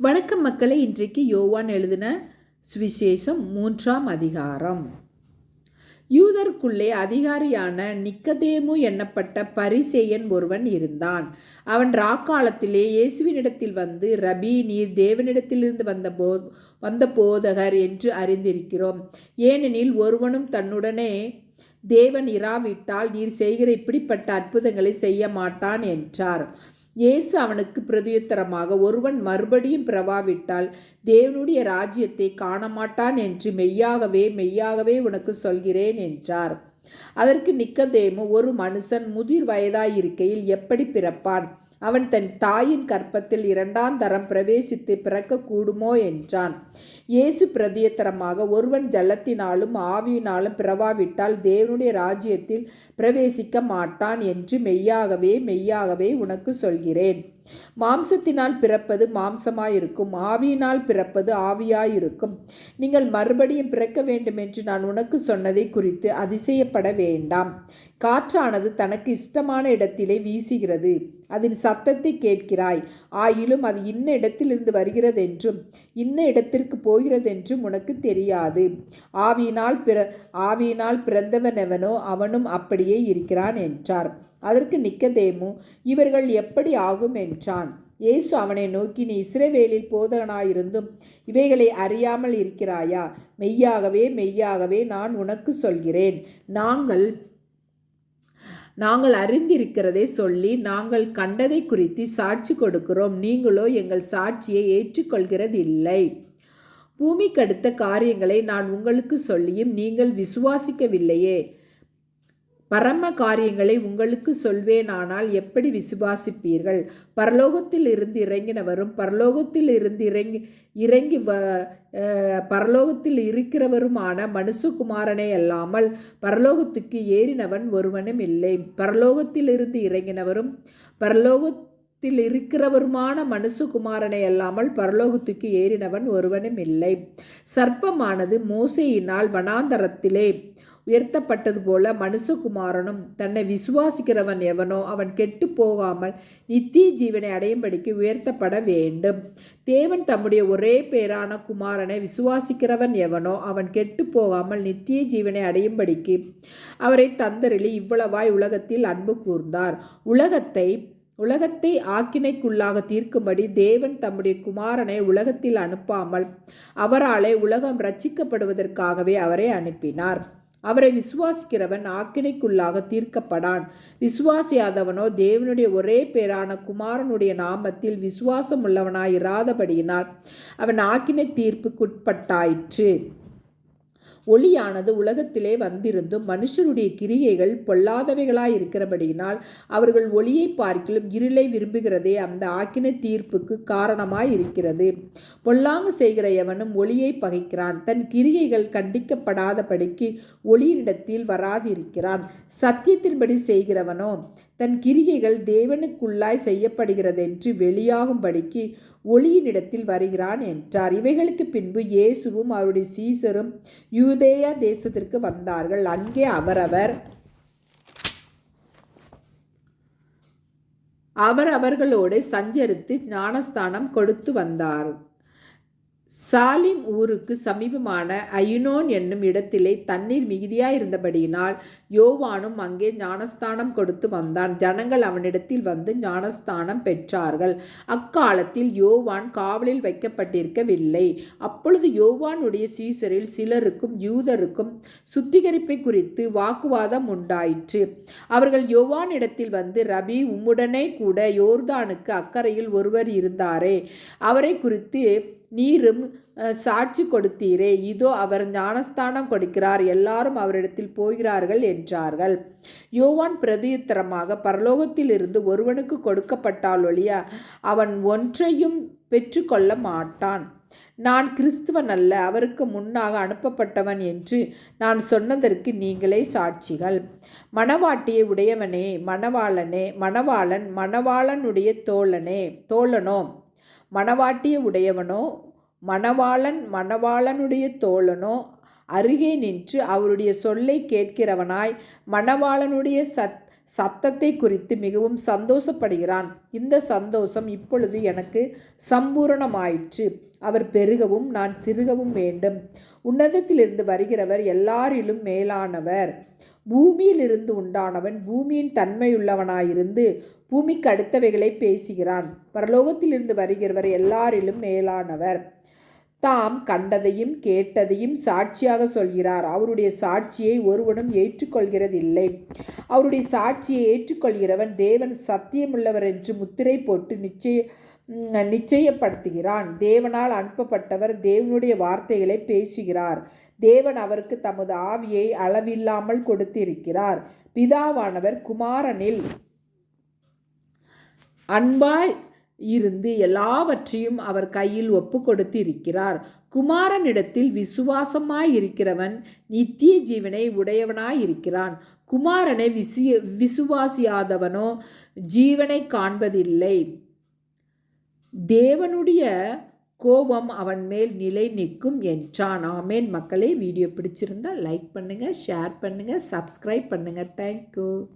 வணக்கம் மக்களை இன்றைக்கு யோவான் எழுதின சுவிசேஷம் மூன்றாம் அதிகாரம். யூதருக்குள்ளே அதிகாரியான நிக்கதேமு எண்ணப்பட்ட பரிசேயன் ஒருவன் இருந்தான். அவன் ராக்காலத்திலே இயேசுவினிடத்தில் வந்து ரபி நீர் தேவனிடத்திலிருந்து வந்த போ வந்த போதகர் என்று அறிந்திருக்கிறோம். ஏனெனில் ஒருவனும் தன்னுடனே தேவன் இராவிட்டால் நீர் செய்கிற இப்படிப்பட்ட அற்புதங்களை செய்ய மாட்டான் என்றார். இயேசு அவனுக்கு பிரதியுத்தரமாக ஒருவன் மறுபடியும் பிறவாவிட்டால் தேவனுடைய ராஜ்யத்தை காணமாட்டான் என்று மெய்யாகவே மெய்யாகவே உனக்கு சொல்கிறேன் என்றார். அதற்கு நிக்கதேமு ஒரு மனுஷன் முதிர் வயதாயிருக்கையில் எப்படி பிறப்பான்? அவன் தன் தாயின் கற்பத்தில் இரண்டாம் தரம் பிரவேசித்து பிறக்கக்கூடுமோ என்றான். இயேசு பிரதியத்தரமாக ஒருவன் ஜலத்தினாலும் ஆவியினாலும் பிறவாவிட்டால் தேவனுடைய ராஜ்யத்தில் பிரவேசிக்க மாட்டான் என்று மெய்யாகவே மெய்யாகவே உனக்கு சொல்கிறேன். மாம்சத்தினால் பிறப்பது மாம்சமாயிருக்கும் ஆவியினால் பிறப்பது ஆவியாயிருக்கும். நீங்கள் மறுபடியும் பிறக்க வேண்டும் என்று நான் உனக்கு சொன்னதை குறித்து அதிசயப்பட வேண்டாம். காற்றானது தனக்கு இஷ்டமான இடத்திலே வீசுகிறது அதன் சத்தத்தை கேட்கிறாய். ஆயிலும் அது இன்ன இடத்திலிருந்து வருகிறதென்றும் இன்ன இடத்திற்கு போகிறதென்றும் உனக்கு தெரியாது. ஆவியினால் பிற ஆவியினால் பிறந்தவன் எவனோ அவனும் அப்படியே இருக்கிறான் என்றார். அதற்கு நிக்கதேமு இவர்கள் எப்படி ஆகும் என்றான். இயேசு அவனை நோக்கி நீ இஸ்ரவேலில் போதகனாயிருந்தும் இவைகளை அறியாமல் இருக்கிறாயா? மெய்யாகவே மெய்யாகவே நான் உனக்கு சொல்கிறேன். நாங்கள் நாங்கள் அறிந்திருக்கிறதை சொல்லி நாங்கள் கண்டதை குறித்து சாட்சி கொடுக்கிறோம். நீங்களோ எங்கள் சாட்சியை ஏற்றுக்கொள்கிறதில்லை. பூமிக்கு அடுத்த காரியங்களை நான் உங்களுக்கு சொல்லியும் நீங்கள் விசுவாசிக்கவில்லையே. பரம காரியங்களை உங்களுக்கு சொல்வேனானால் எப்படி விசுவாசிப்பீர்கள்? பரலோகத்தில் இருந்து இறங்கினவரும் பரலோகத்தில் இருந்து இறங்கி இறங்கி வ பரலோகத்தில் இருக்கிறவருமான மனுஷகுமாரனே அல்லாமல் பரலோகத்துக்கு ஏறினவன் ஒருவனும் இல்லை. பரலோகத்தில் இருந்து இறங்கினவரும் பரலோகத்தில் இருக்கிறவருமான மனுஷகுமாரனை அல்லாமல் பரலோகத்துக்கு ஏறினவன் ஒருவனும் இல்லை. சர்ப்பமானது மோசையினால் வனாந்தரத்திலே உயர்த்தப்பட்டது போல மனுஷகுமாரனும் தன்னை விசுவாசிக்கிறவன் எவனோ அவன் கெட்டு போகாமல் நித்திய ஜீவனை அடையும்படிக்கு உயர்த்தப்பட வேண்டும். தேவன் தம்முடைய ஒரே பேரான குமாரனை விசுவாசிக்கிறவன் எவனோ அவன் கெட்டு போகாமல் நித்திய ஜீவனை அடையும்படிக்கு அவரை தந்தரிலி இவ்வளவாய் உலகத்தில் அன்பு கூர்ந்தார். உலகத்தை உலகத்தை ஆக்கினைக்குள்ளாக தீர்க்கும்படி தேவன் தம்முடைய குமாரனை உலகத்தில் அனுப்பாமல் அவராலே உலகம் ரட்சிக்கப்படுவதற்காகவே அவரை அனுப்பினார். அவரை விசுவாசிக்கிறவன் ஆக்கினைக்குள்ளாக தீர்க்கப்படான். விசுவாசியாதவனோ தேவனுடைய ஒரே பேரான குமாரனுடைய நாமத்தில் விசுவாசம் உள்ளவனாய் இராதபடியினால் அவன் ஆக்கினை தீர்ப்புக்குட்பட்டாயிற்று. ஒளியானது உலகத்திலே வந்திருந்தும் மனுஷருடைய கிரியைகள் பொல்லாதவைகளாய் இருக்கிறபடியினால் அவர்கள் ஒளியை பார்க்கிலும் இருளை விரும்புகிறதே அந்த ஆக்கின தீர்ப்புக்கு காரணமாய் இருக்கிறது பொல்லாங்கு செய்கிற எவனும் ஒளியை பகைக்கிறான். தன் கிரியைகள் கண்டிக்கப்படாதபடிக்கு ஒளியினிடத்தில் வராதிருக்கிறான். சத்தியத்தின்படி செய்கிறவனோ தன் கிரியைகள் தேவனுக்குள்ளாய் செய்யப்படுகிறதென்று வெளியாகும்படிக்கு ஒளியினிடத்தில் வருகிறான் என்றார். இவைகளுக்கு பின்பு இயேசுவும் அவருடைய சீசரும் யூதேயா தேசத்திற்கு வந்தார்கள். அங்கே அவரவர் அவர் அவர்களோடு சஞ்சரித்து ஞானஸ்தானம் கொடுத்து வந்தார். சாலிம் ஊருக்கு சமீபமான ஐனோன் என்னும் இடத்திலே தண்ணீர் மிகுதியாயிருந்தபடியினால் யோவானும் அங்கே ஞானஸ்தானம் கொடுத்து வந்தான். ஜனங்கள் அவனிடத்தில் வந்து ஞானஸ்தானம் பெற்றார்கள். அக்காலத்தில் யோவான் காவலில் வைக்கப்பட்டிருக்கவில்லை. அப்பொழுது யோவானுடைய சீசரில் சிலருக்கும் யூதருக்கும் சுத்திகரிப்பை குறித்து வாக்குவாதம் உண்டாயிற்று. அவர்கள் யோவானிடத்தில் வந்து ரபி உம்முடனே கூட யோர்தானுக்கு அக்கறையில் ஒருவர் இருந்தாரே. அவரை குறித்து நீரும் சாட்சி கொடுத்தீரே. இதோ அவர் ஞானஸ்தானம் கொடுக்கிறார். எல்லாரும் அவரிடத்தில் போகிறார்கள் என்றார்கள். யோவான் பிரதியுத்தரமாக பரலோகத்திலிருந்து ஒருவனுக்கு கொடுக்கப்பட்டால் ஒழிய அவன் ஒன்றையும் பெற்றுக்கொள்ள மாட்டான். நான் கிறிஸ்துவன் அல்ல அவருக்கு முன்னாக அனுப்பப்பட்டவன் என்று நான் சொன்னதற்கு நீங்களே சாட்சிகள். மணவாட்டியை உடையவனே மணவாளனே மணவாளன் மணவாளனுடைய தோழனே தோழனோ மணவாட்டிய உடையவனோ மணவாளன் மணவாளனுடைய தோழனோ அருகே நின்று அவருடைய சொல்லை கேட்கிறவனாய் மணவாளனுடைய சத் சத்தத்தை குறித்து மிகவும் சந்தோஷப்படுகிறான். இந்த சந்தோஷம் இப்பொழுது எனக்கு சம்பூரணமாயிற்று. அவர் பெருகவும் நான் சிறுகவும் வேண்டும். உன்னதத்திலிருந்து வருகிறவர் எல்லாரிலும் மேலானவர். பூமியிலிருந்து உண்டானவன் பூமியின் தன்மையுள்ளவனாயிருந்து பூமிக்கு அடுத்தவைகளை பேசுகிறான். பரலோகத்திலிருந்து வருகிறவர் எல்லாரிலும் மேலானவர். தாம் கண்டதையும் கேட்டதையும் சாட்சியாக சொல்கிறார். அவருடைய சாட்சியை ஒருவனும் ஏற்றுக்கொள்கிறதில்லை. அவருடைய சாட்சியை ஏற்றுக்கொள்கிறவன் தேவன் சத்தியமுள்ளவர் என்று முத்திரை போட்டு நிச்சய நிச்சயப்படுத்துகிறான். தேவனால் அனுப்பப்பட்டவர் தேவனுடைய வார்த்தைகளை பேசுகிறார். தேவன் அவருக்கு தமது ஆவியை அளவில்லாமல் கொடுத்திருக்கிறார். பிதாவானவர் குமாரனில் அன்பாய் இருந்து எல்லாவற்றையும் அவர் கையில் ஒப்பு கொடுத்து இருக்கிறார் குமாரனிடத்தில் விசுவாசமாய் இருக்கிறவன் நித்திய ஜீவனை உடையவனாய் இருக்கிறான் குமாரனை விசு விசுவாசியாதவனோ ஜீவனை காண்பதில்லை. தேவனுடைய கோபம் அவன் மேல் நிலை நிற்கும் என்றான். ஆமேன். மக்களே வீடியோ பிடிச்சிருந்தா லைக் பண்ணுங்கள் ஷேர் பண்ணுங்கள் சப்ஸ்கிரைப் பண்ணுங்கள் தேங்க்யூ